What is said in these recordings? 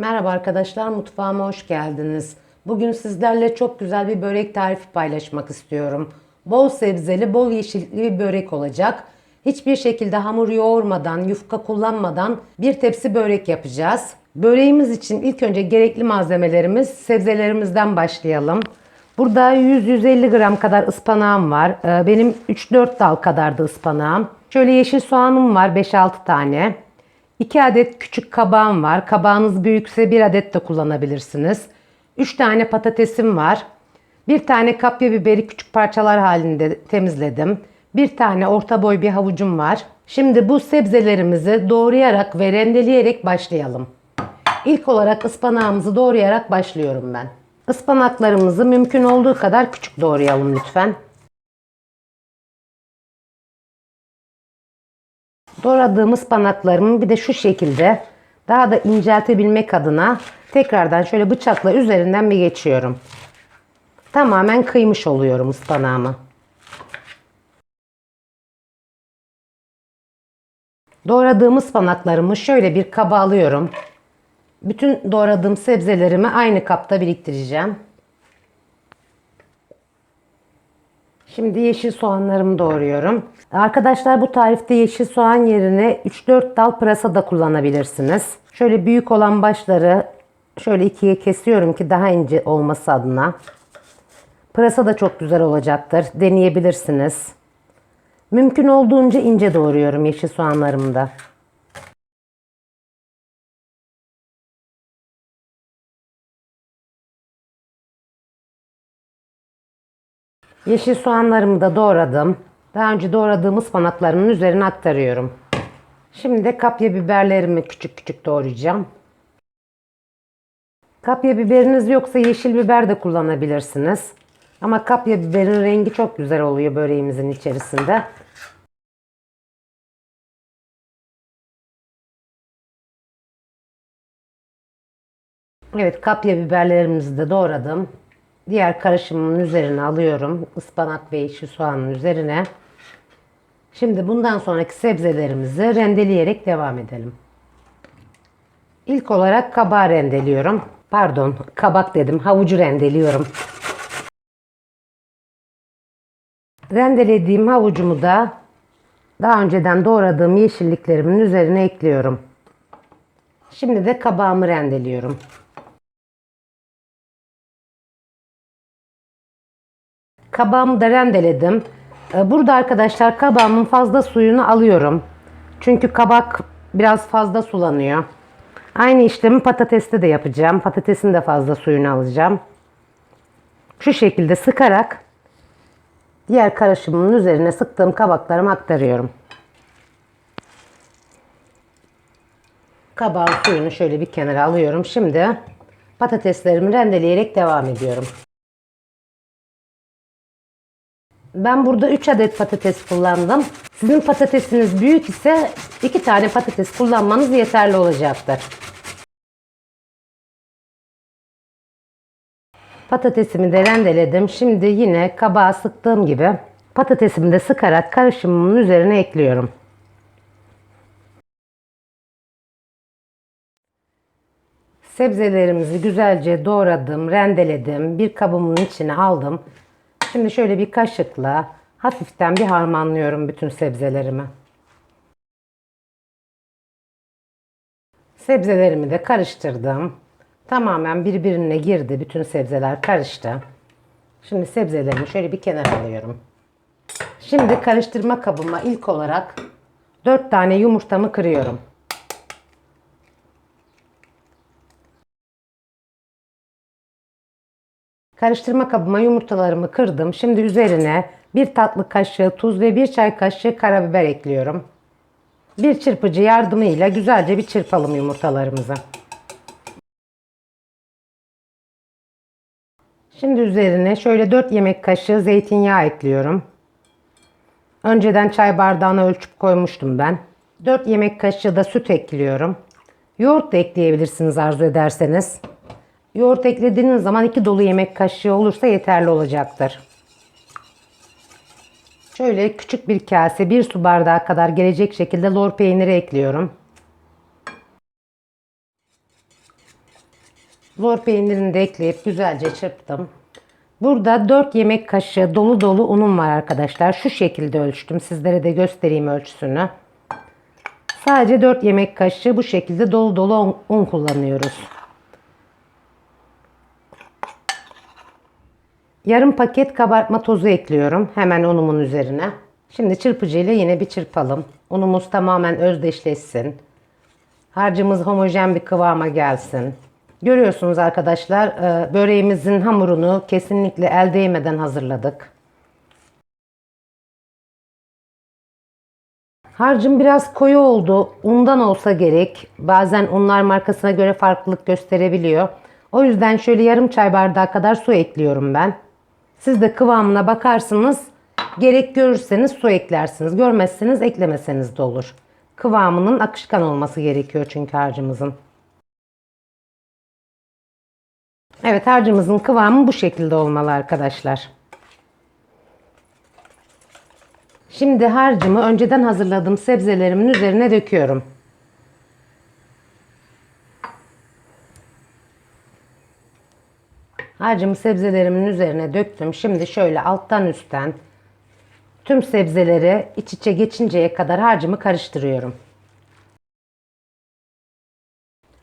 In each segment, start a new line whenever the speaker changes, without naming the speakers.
Merhaba arkadaşlar, mutfağıma hoş geldiniz. Bugün sizlerle çok güzel bir börek tarifi paylaşmak istiyorum. Bol sebzeli, bol yeşillikli bir börek olacak. Hiçbir şekilde hamur yoğurmadan, yufka kullanmadan bir tepsi börek yapacağız. Böreğimiz için ilk önce gerekli malzemelerimiz sebzelerimizden başlayalım. Burada 100-150 gram kadar ıspanağım var. Ee, Benim 3-4 dal kadardı ıspanağım. Şöyle yeşil soğanım var 5-6 tane. 2 adet küçük kabağım var. Kabağınız büyükse 1 adet de kullanabilirsiniz. 3 tane patatesim var. 1 tane kapya biberi küçük parçalar halinde temizledim. 1 tane orta boy bir havucum var. Şimdi bu sebzelerimizi doğrayarak ve rendeleyerek başlayalım. İlk olarak ıspanağımızı doğrayarak başlıyorum ben. Ispanaklarımızı mümkün olduğu kadar küçük doğrayalım lütfen. Doğradığım ıspanaklarımı bir de şu şekilde daha da inceltebilmek adına tekrardan şöyle bıçakla üzerinden bir geçiyorum. Tamamen kıymış oluyorum ıspanağımı. Doğradığım ıspanaklarımı şöyle bir kaba alıyorum. Bütün doğradığım sebzelerimi aynı kapta biriktireceğim. Şimdi yeşil soğanlarımı doğruyorum. Arkadaşlar bu tarifte yeşil soğan yerine 3-4 dal pırasa da kullanabilirsiniz. Şöyle büyük olan başları şöyle ikiye kesiyorum ki daha ince olması adına. Pırasa da çok güzel olacaktır. Deneyebilirsiniz. Mümkün olduğunca ince doğruyorum yeşil soğanlarımı da. Yeşil soğanlarımı da doğradım. Daha önce doğradığım ıspanaklarımın üzerine aktarıyorum. Şimdi de kapya biberlerimi küçük küçük doğrayacağım. Kapya biberiniz yoksa yeşil biber de kullanabilirsiniz. Ama kapya biberin rengi çok güzel oluyor böreğimizin içerisinde. Evet kapya biberlerimizi de doğradım. Diğer karışımın üzerine alıyorum. Ispanak ve yeşil soğanın üzerine. Şimdi bundan sonraki sebzelerimizi rendeleyerek devam edelim. İlk olarak kabağı rendeliyorum. Pardon, kabak dedim. Havucu rendeliyorum. Rendelediğim havucumu da daha önceden doğradığım yeşilliklerimin üzerine ekliyorum. Şimdi de kabağımı rendeliyorum. Kabağımı da rendeledim. Ee, Burada arkadaşlar kabağımın fazla suyunu alıyorum. Çünkü kabak biraz fazla sulanıyor. Aynı işlemi patateste de yapacağım. Patatesin de fazla suyunu alacağım. Şu şekilde sıkarak diğer karışımın üzerine sıktığım kabaklarımı aktarıyorum. Kabağın suyunu şöyle bir kenara alıyorum. Şimdi patateslerimi rendeleyerek devam ediyorum. Ben burada 3 adet patates kullandım. Sizin patatesiniz büyük ise 2 tane patates kullanmanız yeterli olacaktır. Patatesimi de rendeledim. Şimdi yine kabağa sıktığım gibi patatesimi de sıkarak karışımımın üzerine ekliyorum. Sebzelerimizi güzelce doğradım, rendeledim. Bir kabımın içine aldım. Şimdi şöyle bir kaşıkla hafiften bir harmanlıyorum bütün sebzelerimi. Sebzelerimi de karıştırdım. Tamamen birbirine girdi. Bütün sebzeler karıştı. Şimdi sebzelerimi şöyle bir kenara alıyorum. Şimdi karıştırma kabıma ilk olarak 4 tane yumurtamı kırıyorum. Karıştırma kabıma yumurtalarımı kırdım. Şimdi üzerine bir tatlı kaşığı tuz ve bir çay kaşığı karabiber ekliyorum. Bir çırpıcı yardımıyla güzelce bir çırpalım yumurtalarımızı. Şimdi üzerine şöyle 4 yemek kaşığı zeytinyağı ekliyorum. Önceden çay bardağına ölçüp koymuştum ben. 4 yemek kaşığı da süt ekliyorum. Yoğurt da ekleyebilirsiniz arzu ederseniz. Yoğurt eklediğiniz zaman 2 dolu yemek kaşığı olursa yeterli olacaktır. Şöyle küçük bir kase 1 su bardağı kadar gelecek şekilde lor peyniri ekliyorum. Lor peynirini de ekleyip güzelce çırptım. Burada 4 yemek kaşığı dolu dolu unum var arkadaşlar. Şu şekilde ölçtüm. Sizlere de göstereyim ölçüsünü. Sadece 4 yemek kaşığı bu şekilde dolu dolu un kullanıyoruz. Yarım paket kabartma tozu ekliyorum hemen unumun üzerine. Şimdi çırpıcı ile yine bir çırpalım. Unumuz tamamen özdeşleşsin. Harcımız homojen bir kıvama gelsin. Görüyorsunuz arkadaşlar e, böreğimizin hamurunu kesinlikle el değmeden hazırladık. Harcım biraz koyu oldu. Undan olsa gerek. Bazen unlar markasına göre farklılık gösterebiliyor. O yüzden şöyle yarım çay bardağı kadar su ekliyorum ben. Siz de kıvamına bakarsınız. Gerek görürseniz su eklersiniz. Görmezseniz eklemeseniz de olur. Kıvamının akışkan olması gerekiyor çünkü harcımızın. Evet harcımızın kıvamı bu şekilde olmalı arkadaşlar. Şimdi harcımı önceden hazırladığım sebzelerimin üzerine döküyorum. Harcımı sebzelerimin üzerine döktüm. Şimdi şöyle alttan üstten tüm sebzeleri iç içe geçinceye kadar harcımı karıştırıyorum.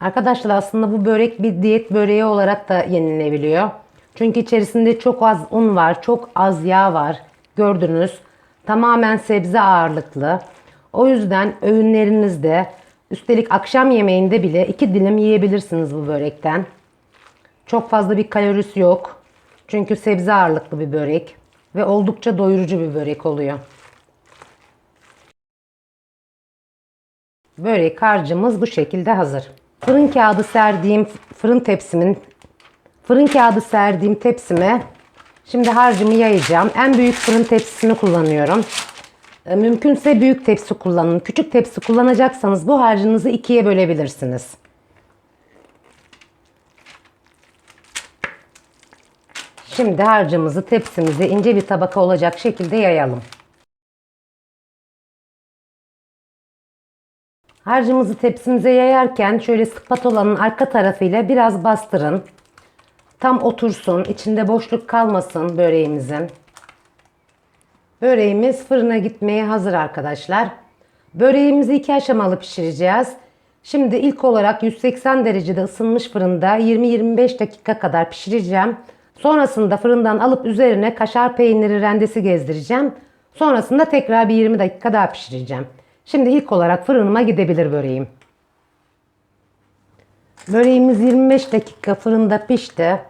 Arkadaşlar aslında bu börek bir diyet böreği olarak da yenilebiliyor. Çünkü içerisinde çok az un var, çok az yağ var. Gördünüz. Tamamen sebze ağırlıklı. O yüzden öğünlerinizde üstelik akşam yemeğinde bile iki dilim yiyebilirsiniz bu börekten. Çok fazla bir kalorisi yok. Çünkü sebze ağırlıklı bir börek ve oldukça doyurucu bir börek oluyor. Börek harcımız bu şekilde hazır. Fırın kağıdı serdiğim fırın tepsimin fırın kağıdı serdiğim tepsime şimdi harcımı yayacağım. En büyük fırın tepsisini kullanıyorum. E, Mümkünse büyük tepsi kullanın. Küçük tepsi kullanacaksanız bu harcınızı ikiye bölebilirsiniz. Şimdi harcımızı tepsimize ince bir tabaka olacak şekilde yayalım. Harcımızı tepsimize yayarken şöyle spatulanın arka tarafıyla biraz bastırın. Tam otursun, içinde boşluk kalmasın böreğimizin. Böreğimiz fırına gitmeye hazır arkadaşlar. Böreğimizi iki aşamalı pişireceğiz. Şimdi ilk olarak 180 derecede ısınmış fırında 20-25 dakika kadar pişireceğim. Sonrasında fırından alıp üzerine kaşar peyniri rendesi gezdireceğim. Sonrasında tekrar bir 20 dakika daha pişireceğim. Şimdi ilk olarak fırınıma gidebilir böreğim. Böreğimiz 25 dakika fırında pişti.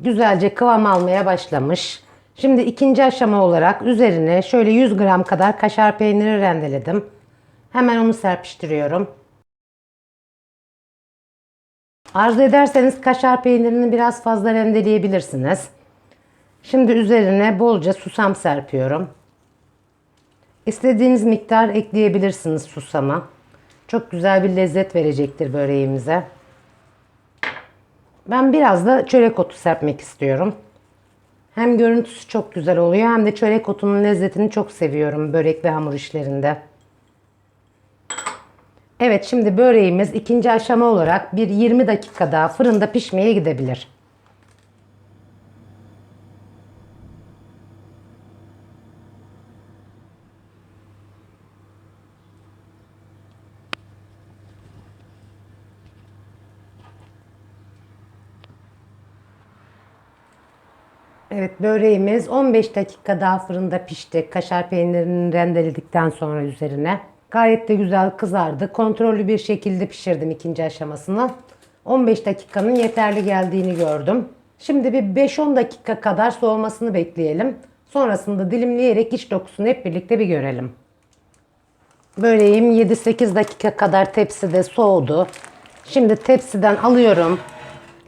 Güzelce kıvam almaya başlamış. Şimdi ikinci aşama olarak üzerine şöyle 100 gram kadar kaşar peyniri rendeledim. Hemen onu serpiştiriyorum. Arzu ederseniz kaşar peynirini biraz fazla rendeleyebilirsiniz. Şimdi üzerine bolca susam serpiyorum. İstediğiniz miktar ekleyebilirsiniz susama. Çok güzel bir lezzet verecektir böreğimize. Ben biraz da çörek otu serpmek istiyorum. Hem görüntüsü çok güzel oluyor hem de çörek otunun lezzetini çok seviyorum börek ve hamur işlerinde. Evet şimdi böreğimiz ikinci aşama olarak bir 20 dakika daha fırında pişmeye gidebilir. Evet böreğimiz 15 dakika daha fırında pişti. Kaşar peynirini rendeledikten sonra üzerine. Gayet de güzel kızardı. Kontrollü bir şekilde pişirdim ikinci aşamasını. 15 dakikanın yeterli geldiğini gördüm. Şimdi bir 5-10 dakika kadar soğumasını bekleyelim. Sonrasında dilimleyerek iç dokusunu hep birlikte bir görelim. Böreğim 7-8 dakika kadar tepside soğudu. Şimdi tepsiden alıyorum.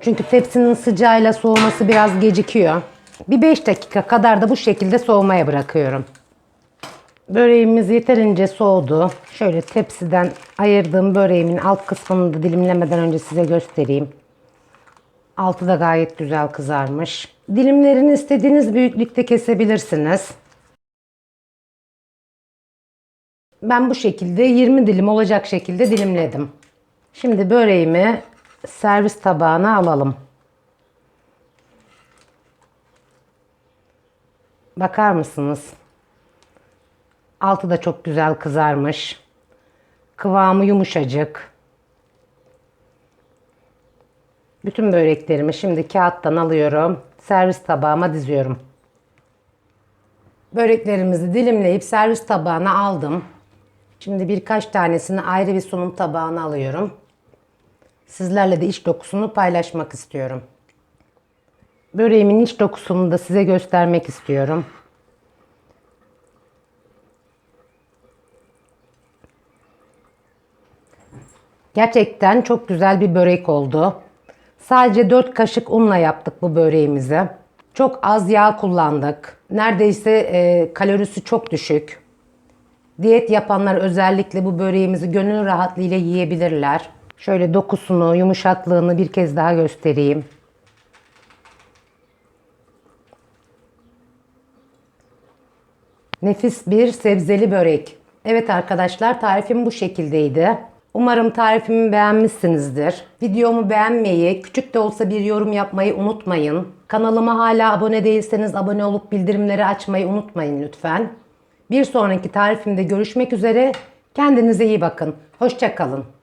Çünkü tepsinin sıcağıyla soğuması biraz gecikiyor. Bir 5 dakika kadar da bu şekilde soğumaya bırakıyorum. Böreğimiz yeterince soğudu. Şöyle tepsiden ayırdığım böreğimin alt kısmını da dilimlemeden önce size göstereyim. Altı da gayet güzel kızarmış. Dilimlerini istediğiniz büyüklükte kesebilirsiniz. Ben bu şekilde 20 dilim olacak şekilde dilimledim. Şimdi böreğimi servis tabağına alalım. Bakar mısınız? Altı da çok güzel kızarmış. Kıvamı yumuşacık. Bütün böreklerimi şimdi kağıttan alıyorum. Servis tabağıma diziyorum. Böreklerimizi dilimleyip servis tabağına aldım. Şimdi birkaç tanesini ayrı bir sunum tabağına alıyorum. Sizlerle de iç dokusunu paylaşmak istiyorum. Böreğimin iç dokusunu da size göstermek istiyorum. Gerçekten çok güzel bir börek oldu. Sadece 4 kaşık unla yaptık bu böreğimizi. Çok az yağ kullandık. Neredeyse e, kalorisi çok düşük. Diyet yapanlar özellikle bu böreğimizi gönül rahatlığıyla yiyebilirler. Şöyle dokusunu, yumuşaklığını bir kez daha göstereyim. Nefis bir sebzeli börek. Evet arkadaşlar tarifim bu şekildeydi. Umarım tarifimi beğenmişsinizdir. Videomu beğenmeyi, küçük de olsa bir yorum yapmayı unutmayın. Kanalıma hala abone değilseniz abone olup bildirimleri açmayı unutmayın lütfen. Bir sonraki tarifimde görüşmek üzere. Kendinize iyi bakın. Hoşçakalın.